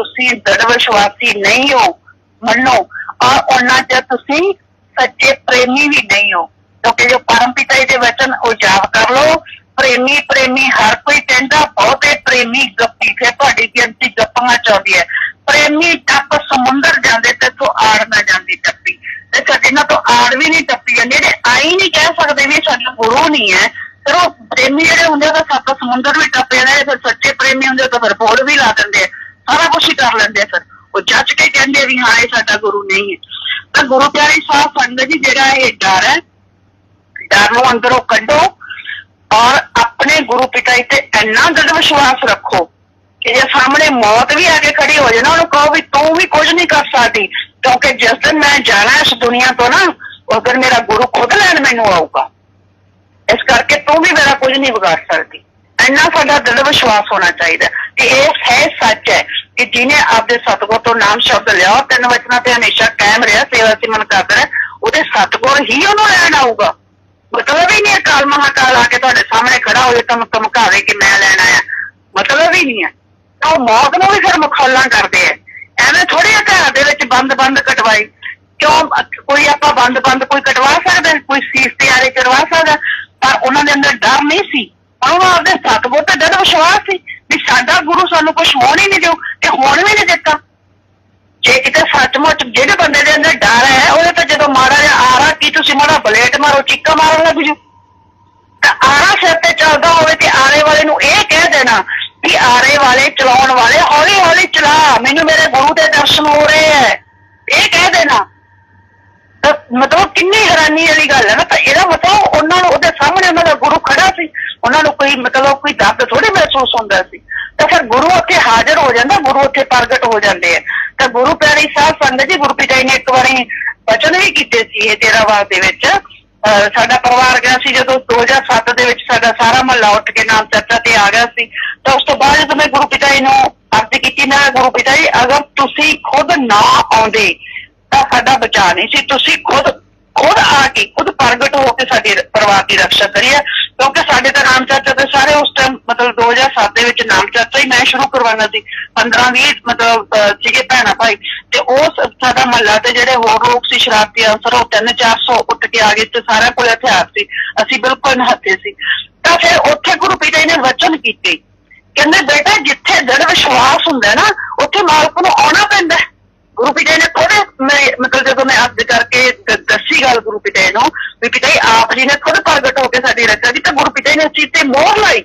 ਤੁਸੀਂ ਦ੍ਰਿੜ ਵਿਸ਼ਵਾਸੀ ਨਹੀਂ ਹੋ, ਮੰਨੋ। ਔਰ ਉਹਨਾਂ ਚ ਤੁਸੀਂ ਸੱਚੇ ਪ੍ਰੇਮੀ ਵੀ ਨਹੀਂ ਹੋ। ਕਿਉਂਕਿ ਜੋ ਪਰਮ ਪਿਤਾ ਜੀ ਦੇ ਵਚਨ, ਉਹ ਜਾਪ ਕਰ ਲਓ, ਪ੍ਰੇਮੀ ਪ੍ਰੇਮੀ ਹਰ ਕੋਈ ਕਹਿੰਦਾ, ਬਹੁਤੇ ਪ੍ਰੇਮੀ ਗੱਪੀ ਫਿਰ ਤੁਹਾਡੀ ਗਿਣਤੀ ਗੱਪਾਂ ਚਾਹੁੰਦੀ ਹੈ। ਪ੍ਰੇਮੀ ਟੱਪ ਸਮੁੰਦਰ ਜਾਂਦੇ ਤੇ ਤੋਂ ਆੜ ਨਾ ਜਾਂਦੀ ਟੱਪੀ ਤੇ ਕਦੇ ਨਾ ਤੋਂ ਆੜ ਵੀ ਨਹੀਂ ਟੱਪੀ ਜਾਂਦੀ, ਜਿਹੜੇ ਆਈ ਨਹੀਂ ਕਹਿ ਸਕਦੇ ਵੀ ਇਹ ਸਾਡਾ ਗੁਰੂ ਨਹੀਂ ਹੈ, ਫਿਰ ਉਹ ਪ੍ਰੇਮੀ ਜਿਹੜੇ ਹੁੰਦੇ ਉਹ ਤਾਂ ਸੱਤ ਸਮੁੰਦਰ ਵੀ ਟੱਪ ਜਾਂਦੇ ਫਿਰ ਸੱਚੇ ਪ੍ਰੇਮੀ ਹੁੰਦੇ ਆ, ਤਾਂ ਫਿਰ ਬੋਲ ਵੀ ਲਾ ਦਿੰਦੇ ਆ। ਸਾਰਾ ਕੁਝ ਹੀ ਕਰ ਲੈਂਦੇ ਆ ਫਿਰ ਉਹ ਜੱਜ ਕੇ ਕਹਿੰਦੇ ਵੀ ਹਾਂ, ਇਹ ਸਾਡਾ ਗੁਰੂ ਨਹੀਂ ਹੈ। ਤਾਂ ਗੁਰੂ ਪਿਆਰੀ ਸਾਹਿਬ ਸੰਗਤ ਜੀ, ਜਿਹੜਾ ਇਹ ਡਰ ਹੈ, ਡਰ ਨੂੰ ਅੰਦਰੋਂ ਕੱਢੋ ਔਰ ਆਪਣੇ ਗੁਰੂ ਪਿਤਾ ਜੀ ਤੇ ਇੰਨਾ ਦ੍ਰਿੜ ਵਿਸ਼ਵਾਸ ਰੱਖੋ ਕਿ ਜੇ ਸਾਹਮਣੇ ਮੌਤ ਵੀ ਆ ਕੇ ਖੜੀ ਹੋ ਜਾਏ ਨਾ, ਉਹਨੂੰ ਕਹੋ ਵੀ ਤੂੰ ਵੀ ਕੁਝ ਨਹੀਂ ਕਰ ਸਕਦੀ, ਕਿਉਂਕਿ ਜਿਸ ਦਿਨ ਮੈਂ ਜਾਣਾ ਇਸ ਦੁਨੀਆ ਤੋਂ ਨਾ, ਉਸ ਦਿਨ ਮੇਰਾ ਗੁਰੂ ਖੁਦ ਲੈਣ ਮੈਨੂੰ ਆਊਗਾ। ਇਸ ਕਰਕੇ ਤੂੰ ਵੀ ਮੇਰਾ ਕੁਝ ਨਹੀਂ ਵਿਗਾੜ ਸਕਦੀ। ਇੰਨਾ ਸਾਡਾ ਦ੍ਰਿੜ ਵਿਸ਼ਵਾਸ ਹੋਣਾ ਚਾਹੀਦਾ। ਕਿ ਇਹ ਹੈ ਸੱਚ ਹੈ ਕਿ ਜਿਹਨੇ ਆਪਦੇ ਸਤਗੁਰ ਤੋਂ ਨਾਮ ਸ਼ਬਦ ਲਿਆ, ਉਹ ਤਿੰਨ ਵਚਨਾਂ ਤੇ ਹਮੇਸ਼ਾ ਕਾਇਮ ਰਿਹਾ, ਸੇਵਾ ਸਿਮਨ ਕਰਦਾ ਉਹਦੇ ਸਤਗੁਰ ਹੀ ਉਹਨੂੰ ਲੈਣ ਆਊਗਾ। ਮਤਲਬ ਹੀ ਨਹੀਂ ਹੈ ਕਾਲ ਮਹਾਕਾਲ ਆ ਕੇ ਤੁਹਾਡੇ ਸਾਹਮਣੇ ਖੜਾ ਹੋ ਤੁਹਾਨੂੰ ਧਮਕਾਵੇ ਕਿ ਮੈਂ ਲੈਣ ਆਇਆ। ਮਤਲਬ ਹੀ ਨਹੀਂ ਹੈ। ਉਹ ਮੌਤ ਨੂੰ ਵੀ ਫਿਰ ਮਖੌਲਾਂ ਕਰਦੇ ਆ। ਐਵੇਂ ਥੋੜੀ ਘਰ ਦੇ ਵਿੱਚ ਬੰਦ ਬੰਦ ਕਟਵਾਈ। ਕਿਉਂ? ਕੋਈ ਆਪਾਂ ਬੰਦ ਬੰਦ ਕੋਈ ਕਟਵਾ ਸਕਦਾ, ਕੋਈ ਸੀਸ ਤੇ ਆਰੇ ਕਰਵਾ ਸਕਦਾ, ਪਰ ਉਹਨਾਂ ਦੇ ਅੰਦਰ ਡਰ ਨਹੀਂ ਸੀ। ਉਹਨਾਂ ਆਪਦੇ ਸਤਗੁਰ ਤੇ ਡਰ, ਵਿਸ਼ਵਾਸ ਸੀ। ਵੀ ਸਾਡਾ ਗੁਰੂ ਸਾਨੂੰ ਕੁਝ ਹੋਣ ਹੀ ਨਹੀਂ ਦਿਓ ਤੇ ਹੋਣ ਵੀ ਨਹੀਂ ਦਿੱਤਾ। ਜੇ ਕਿਤੇ ਸੱਚਮੁੱਚ ਜਿਹੜੇ ਬੰਦੇ ਦੇ ਅੰਦਰ ਡਰ ਹੈ, ਉਹਦੇ ਤਾਂ ਜਦੋਂ ਮਾੜਾ ਜਿਹਾ ਆਰਾ ਕੀ ਤੁਸੀਂ ਮਾੜਾ ਬਲੇਟ ਮਾਰੋ, ਚੀਕਾ ਮਾਰਨ ਲੱਗ ਜੂ ਤਾਂ ਆਰਾ ਸਿਰ ਤੇ ਚੱਲਦਾ ਹੋਵੇ ਤੇ ਆਰੇ ਵਾਲੇ ਨੂੰ ਇਹ ਕਹਿ ਦੇਣਾ ਕਿ ਆਰੇ ਵਾਲੇ, ਚਲਾਉਣ ਵਾਲੇ ਹੌਲੀ ਹੌਲੀ ਚਲਾ, ਮੈਨੂੰ ਮੇਰੇ ਗੁਰੂ ਦੇ ਦਰਸ਼ਨ ਹੋ ਰਹੇ ਹੈ। ਇਹ ਕਹਿ ਦੇਣਾ ਮਤਲਬ ਕਿੰਨੀ ਹੈਰਾਨੀ ਵਾਲੀ ਗੱਲ ਹੈ ਨਾ ਤਾਂ ਇਹਦਾ ਮਤਲਬ ਉਹਨਾਂ ਨੂੰ ਉਹਦੇ ਸਾਹਮਣੇ ਉਹਨਾਂ ਦਾ ਗੁਰੂ ਖੜਾ ਸੀ, ਉਹਨਾਂ ਨੂੰ ਕੋਈ ਮਤਲਬ ਕੋਈ ਦਰਦ ਥੋੜੀ ਮਹਿਸੂਸ ਹੁੰਦਾ ਸੀ। ਤਾਂ ਫਿਰ ਗੁਰੂ ਉੱਥੇ ਹਾਜ਼ਰ ਹੋ ਜਾਂਦਾ, ਗੁਰੂ ਉੱਥੇ ਪ੍ਰਗਟ ਹੋ ਜਾਂਦੇ ਆ। ਤਾਂ ਗੁਰੂ ਪਿਆਰੀ ਸਾਹਿਬ ਸੰਗਤ ਜੀ, ਗੁਰੂ ਪਿਤਾ ਜੀ ਨੇ ਇੱਕ ਵਾਰੀ ਵਚਨ ਵੀ ਕੀਤੇ ਸੀ ਇਹ ਤੇਰਾਵਾਦ ਦੇ ਵਿੱਚ। ਅਹ ਸਾਡਾ ਪਰਿਵਾਰ ਗਿਆ ਸੀ ਜਦੋਂ 2007 ਦੇ ਵਿੱਚ ਸਾਡਾ ਸਾਰਾ ਮਹੱਲਾ ਉੱਠ ਕੇ ਨਾਮ ਚਰਚਾ ਤੇ ਆ ਗਿਆ ਸੀ। ਤਾਂ ਉਸ ਤੋਂ ਬਾਅਦ ਜਦੋਂ ਮੈਂ ਗੁਰੂ ਪਿਤਾ ਜੀ ਨੂੰ ਅਰਜ਼ ਕੀਤੀ ਨਾ ਗੁਰੂ ਪਿਤਾ ਜੀ, ਅਗਰ ਤੁਸੀਂ ਖੁਦ ਨਾ ਆਉਂਦੇ ਤਾਂ ਸਾਡਾ ਬਚਾਅ ਨਹੀਂ ਸੀ। ਤੁਸੀਂ ਖੁਦ ਖੁਦ ਆ ਕੇ, ਖੁਦ ਪ੍ਰਗਟ ਹੋ ਕੇ ਸਾਡੇ ਪਰਿਵਾਰ ਦੀ ਰੱਖਿਆ ਕਰੀਏ। ਕਿਉਂਕਿ ਸਾਡੇ ਤਾਂ ਨਾਮ ਚਰਚਾ ਤੇ ਸਾਰੇ ਉਸ ਟਾਈਮ ਮਤਲਬ 2007 ਦੇ ਵਿੱਚ ਨਾਮ ਚਰਚਾ ਹੀ ਮੈਂ ਸ਼ੁਰੂ ਕਰਵਾਉਣਾ ਸੀ। 15 20 ਮਤਲਬ ਸੀਗੇ ਭੈਣਾਂ ਭਾਈ। ਤੇ ਉਹ ਸਾਡਾ ਮਹੱਲਾ ਤੇ ਜਿਹੜੇ ਹੋਰ ਲੋਕ ਸੀ, ਸ਼ਰਾਰਤੀ ਅਨਸਰ, ਉਹ 3-400 ਉੱਠ ਕੇ ਆ ਗਏ ਤੇ ਸਾਰਿਆਂ ਕੋਲ ਹਥਿਆਰ ਸੀ। ਅਸੀਂ ਬਿਲਕੁਲ ਨਿਹੱਥੇ ਸੀ। ਤਾਂ ਫਿਰ ਉੱਥੇ ਗੁਰੂ ਪਿਤਾ ਜੀ ਨੇ ਵਚਨ ਕੀਤੇ। ਕਹਿੰਦੇ, ਬੇਟਾ, ਜਿੱਥੇ ਦ੍ਰਿੜ ਵਿਸ਼ਵਾਸ ਹੁੰਦਾ ਨਾ, ਉੱਥੇ ਮਾਲਕ ਨੂੰ ਆਉਣਾ ਪੈਂਦਾ। ਗੁਰੂ ਪਿਤਾ ਜੀ ਨੇ ਖੁਦ ਮੈਂ ਮਤਲਬ ਜਦੋਂ ਮੈਂ ਅੱਜ ਕਰਕੇ ਦੱਸੀ ਗੱਲ ਗੁਰੂ ਪਿਤਾ ਜੀ ਨੂੰ ਵੀ ਪਿਤਾ ਜੀ, ਆਪ ਜੀ ਨੇ ਖੁਦ ਪ੍ਰਗਟ ਹੋ ਕੇ ਸਾਡੀ ਰੱਖਿਆ ਦੀ ਤਾਂ ਗੁਰੂ ਪਿਤਾ ਜੀ ਨੇ ਉਸ ਚੀਜ਼ ਤੇ ਮੋਹਰ ਲਾਈ।